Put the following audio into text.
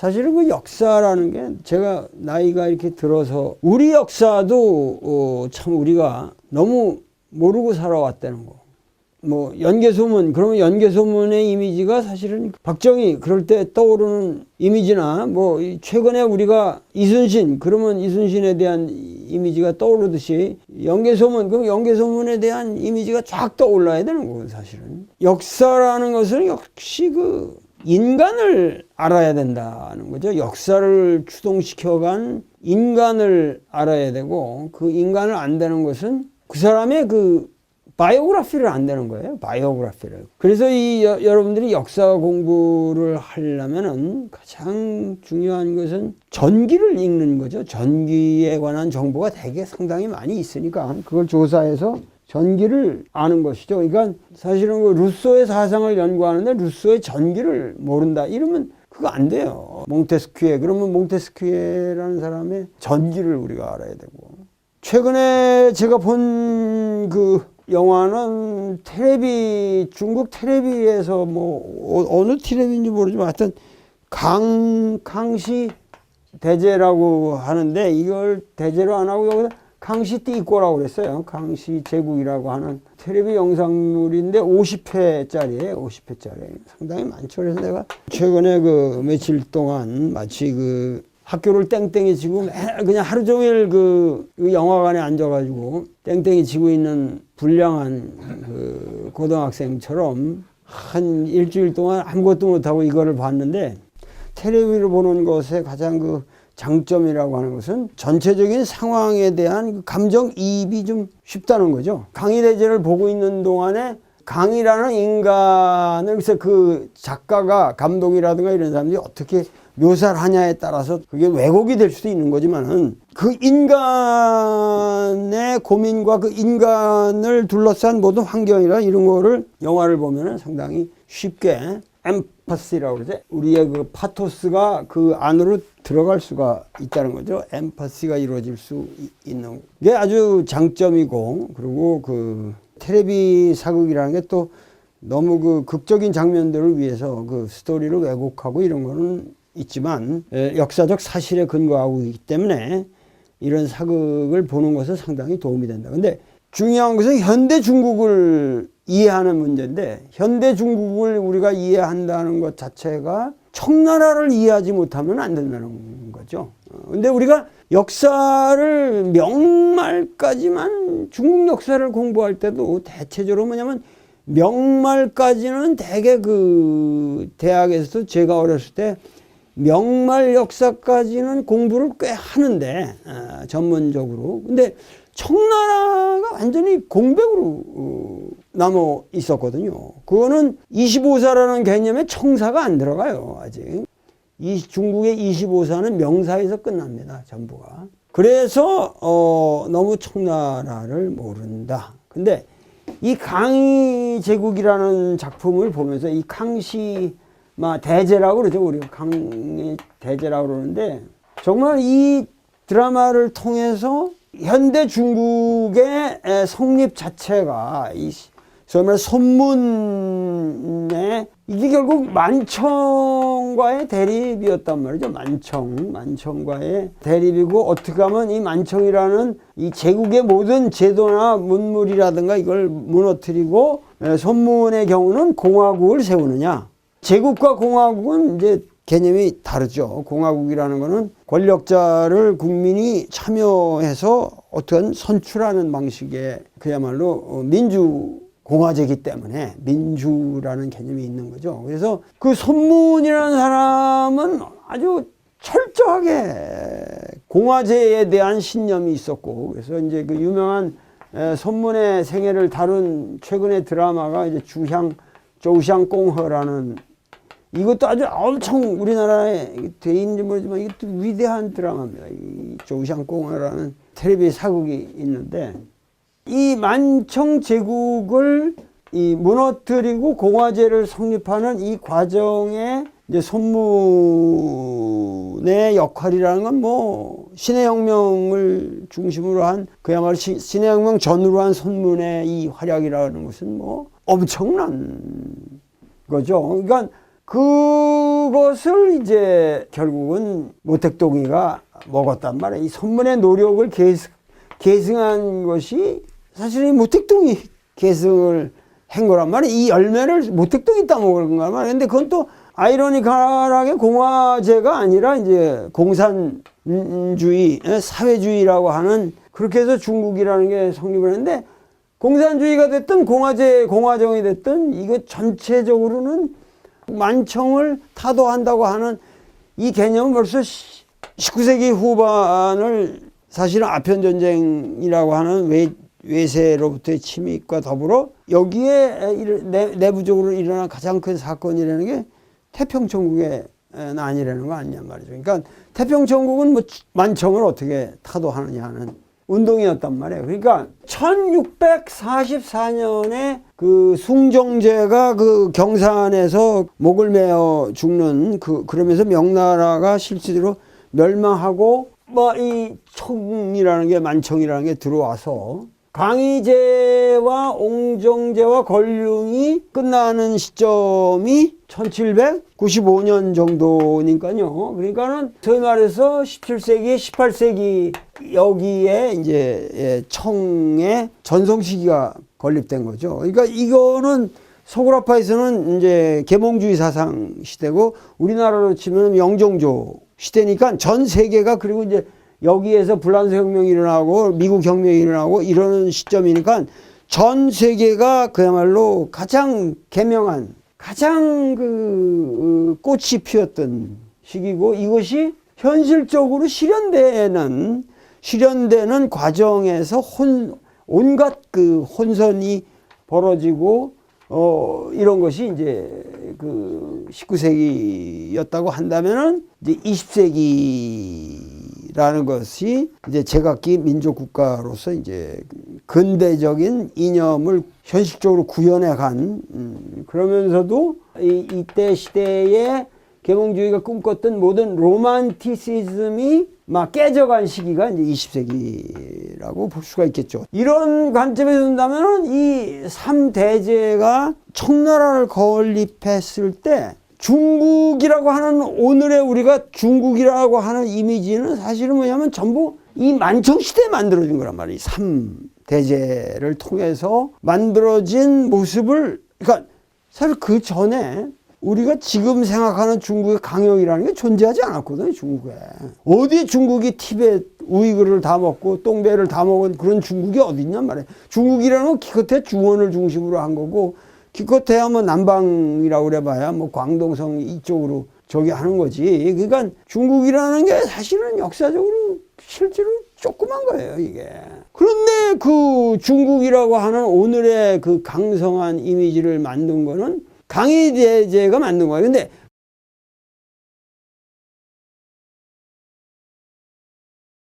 사실은 그 역사라는 게 제가 나이가 이렇게 들어서 우리 역사도 어, 참 우리가 너무 모르고 살아왔다는 거. 뭐 연개소문 그러면 연개소문의 이미지가 사실은 박정희 그럴 때 떠오르는 이미지나 뭐이 최근에 우리가 이순신 그러면 이순신에 대한 이미지가 떠오르듯이 연개소문 그럼 연개소문에 대한 이미지가 쫙 떠올라야 되는 거고 사실은 역사라는 것은 역시 그 인간을 알아야 된다는 거죠 역사를 추동시켜간 인간을 알아야 되고 그 인간을 안다는 것은 그 사람의 그 바이오그래피를 안 되는 거예요. 바이오그래피를. 그래서 이 여, 여러분들이 역사 공부를 하려면은 가장 중요한 것은 전기를 읽는 거죠. 전기에 관한 정보가 되게 상당히 많이 있으니까 그걸 조사해서 전기를 아는 것이죠. 그러니까 사실은 그 루소의 사상을 연구하는데 루소의 전기를 모른다. 이러면 그거 안 돼요. 몽테스큐에 그러면 몽테스큐에라는 사람의 전기를 우리가 알아야 되고 최근에 제가 본 그 영화는 테레비 중국 테레비에서 뭐 어, 느 테레비인지 모르지만 하여튼 강 강시 대제라고 하는데 이걸 대제로 안 하고 여기다 강시 띠꼬라고 그랬어요. 강시 제국이라고 하는 테레비 영상물인데 50회짜리예요. 50회짜리. 상당히 많죠. 그래서 내가 최근에 그 며칠 동안 마치 그 학교를 땡땡이 치고 매- 그냥 하루 종일 그, 그 영화관에 앉아가지고 땡땡이 치고 있는 불량한 그 고등학생처럼 한 일주일 동안 아무것도 못하고 이거를 봤는데 텔레비를 보는 것의 가장 그 장점이라고 하는 것은 전체적인 상황에 대한 그 감정 이입이 좀 쉽다는 거죠. 강의 대제를 보고 있는 동안에 강이라는 인간을 글쎄 그 작가가 감독이라든가 이런 사람들이 어떻게 묘사를 하냐에 따라서 그게 왜곡이 될 수도 있는 거지만은 그 인간의 고민과 그 인간을 둘러싼 모든 환경이나 이런 거를 영화를 보면은 상당히 쉽게 엠파시라고 그러죠. 우리의 그 파토스가 그 안으로 들어갈 수가 있다는 거죠. 엠파시가 이루어질 수 이- 있는 게 아주 장점이고 그리고 그 테레비 사극이라는 게 또 너무 그 극적인 장면들을 위해서 그 스토리를 왜곡하고 이런 거는 있지만 에, 역사적 사실에 근거하고 있기 때문에 이런 사극을 보는 것은 상당히 도움이 된다. 근데 중요한 것은 현대 중국을 이해하는 문제인데 현대 중국을 우리가 이해한다는 것 자체가 청나라를 이해하지 못하면 안 된다는 거죠. 어, 근데 우리가 역사를 명말까지만 중국 역사를 공부할 때도 대체적으로 뭐냐면 명말까지는 대개 그 대학에서도 제가 어렸을 때 명말 역사까지는 공부를 꽤 하는데 어, 전문적으로 근데 청나라가 완전히 공백으로 어, 남아 있었거든요. 그거는 25사라는 개념에 청사가 안 들어가요 아직. 이 중국의 25사는 명사에서 끝납니다 전부가. 그래서 어, 너무 청나라를 모른다. 근데 이 강희 제국이라는 작품을 보면서 이 강시 마 대제라고 그러죠. 우리가 강의 대제라고 그러는데 정말 이 드라마를 통해서 현대 중국의 에, 성립 자체가 이 정말 선문에 이게 결국 만청과의 대립이었단 말이죠. 만청, 만청과의 대립이고 어떻게 하면 이 만청이라는 이 제국의 모든 제도나 문물이라든가 이걸 무너뜨리고 에, 선문의 경우는 공화국을 세우느냐. 제국과 공화국은 이제 개념이 다르죠. 공화국이라는 거는 권력자를 국민이 참여해서 어떤 선출하는 방식의 그야말로 어, 민주 공화제이기 때문에 민주라는 개념이 있는 거죠. 그래서 그 손문이라는 사람은 아주 철저하게 공화제에 대한 신념이 있었고 그래서 이제 그 유명한 에, 손문의 생애를 다룬 최근의 드라마가 이제 주향 조샹 공허라는 이것도 아주 엄청 우리나라에 돼 있는지 모르지만 이것도 위대한 드라마입니다. 이 조샹 공허라는 텔레비 사극이 있는데 이 만청 제국을 이 무너뜨리고 공화제를 성립하는 이 과정에 이제 손문의 역할이라는 건 뭐 신의 혁명을 중심으로 한 그야말로 시- 신의 혁명 전후로 한 손문의 이 활약이라는 것은 뭐 엄청난 거죠. 그러니까 그 그것을 이제 결국은 모택동이가 먹었단 말이에요. 이 선문의 노력을 계승, 계승한 것이 사실 이 모택동이 계승을 한 거란 말이에요. 이 열매를 모택동이 따먹은 거란 말이에요. 근데 그건 또 아이러니컬하게 공화제가 아니라 이제 공산주의, 예, 사회주의라고 하는 그렇게 해서 중국이라는 게 성립을 했는데 공산주의가 됐든 공화제, 공화정이 됐든 이거 전체적으로는 만청을 타도한다고 하는 이 개념은 벌써 19세기 후반을 사실은 아편 전쟁이라고 하는 외, 외세로부터의 침입과 더불어 여기에 일- 내, 내부적으로 일어난 가장 큰 사건이라는 게 태평천국의 난이라는 거 아니냐 말이죠. 그러니까 태평천국은 뭐 만청을 어떻게 타도하느냐 하는 운동이었단 말이에요. 그러니까 1644년에 그 숭정제가 그 경산에서 목을 메어 죽는 그 그러면서 명나라가 실제로 멸망하고 뭐이 총이라는 게 만청이라는 게 들어와서 강희제와 옹정제와 권륜이 끝나는 시점이 1795년 정도니까요. 그러니까는 소위 말해서 17세기, 18세기 여기에 이제 예, 청의 전성 시기가 건립된 거죠. 그러니까 이거는 서구라파에서는 이제 계몽주의 사상 시대고 우리나라로 치면 영종조 시대니까 전 세계가 그리고 이제 여기에서 불란서 혁명이 일어나고 미국 혁명이 일어나고 이러는 시점이니까 전 세계가 그야말로 가장 개명한 가장 그 어, 꽃이 피었던 시기고 이것이 현실적으로 실현되는 실현되는 과정에서 혼 온갖 그 혼선이 벌어지고 어 이런 것이 이제 그 19세기였다고 한다면은 이제 20세기 라는 것이 이제 제각기 민족 국가로서 이제 근대적인 이념을 현실적으로 구현해 간 음, 그러면서도 이, 이때 시대에 계몽주의가 꿈꿨던 모든 로만티시즘이 막 깨져간 시기가 이제 20세기라고 볼 수가 있겠죠. 이런 관점에서 본다면은 이 3대제가 청나라를 건립했을 때 중국이라고 하는 오늘의 우리가 중국이라고 하는 이미지는 사실은 뭐냐면 전부 이 만청 시대에 만들어진 거란 말이에요. 3대제를 통해서 만들어진 모습을 그러니까 사실 그 전에 우리가 지금 생각하는 중국의 강역이라는 게 존재하지 않았거든요, 중국에. 어디 중국이 티베트, 우이그를 다 먹고 똥배를 다 먹은 그런 중국이 어디 있냔 말이에요. 중국이라는 건 기껏해 중원을 중심으로 한 거고, 기껏해야 뭐 남방이라고 그래봐야 뭐 광동성 이쪽으로 저기 하는 거지. 그러니까 중국이라는 게 사실은 역사적으로 실제로 조그만 거예요, 이게. 그런데 그 중국이라고 하는 오늘의 그 강성한 이미지를 만든 거는 강희대제가 만든 거예요. 근데